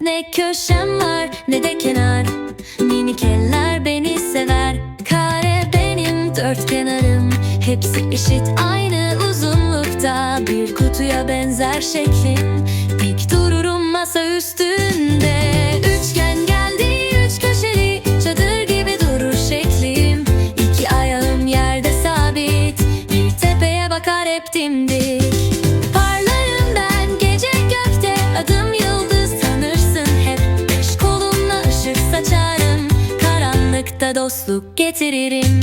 Ne köşem var ne de kenar. Minik eller beni sever Kare benim dört kenarım. Hepsi eşit aynı uzunlukta. Bir kutuya benzer şeklim. Dik dururum masa üstünde. Üçgen geldi üç köşeli. Çadır gibi durur şeklim. İki ayağım yerde sabit. Bir tepeye bakar hep dimdik Karanlıkta dostluk getiririm.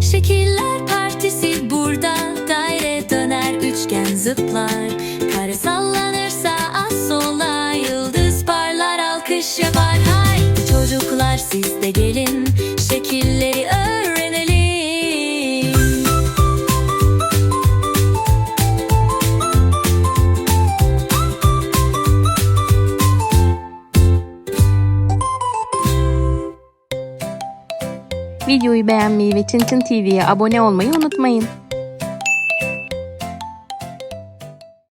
Şekiller partisi burada Daire döner üçgen zıplar. Kare sallanırsa az sola Yıldız parlar alkış yapar. Haydi çocuklar siz de gelin Videoyu beğenmeyi ve Çın TV'ye abone olmayı unutmayın.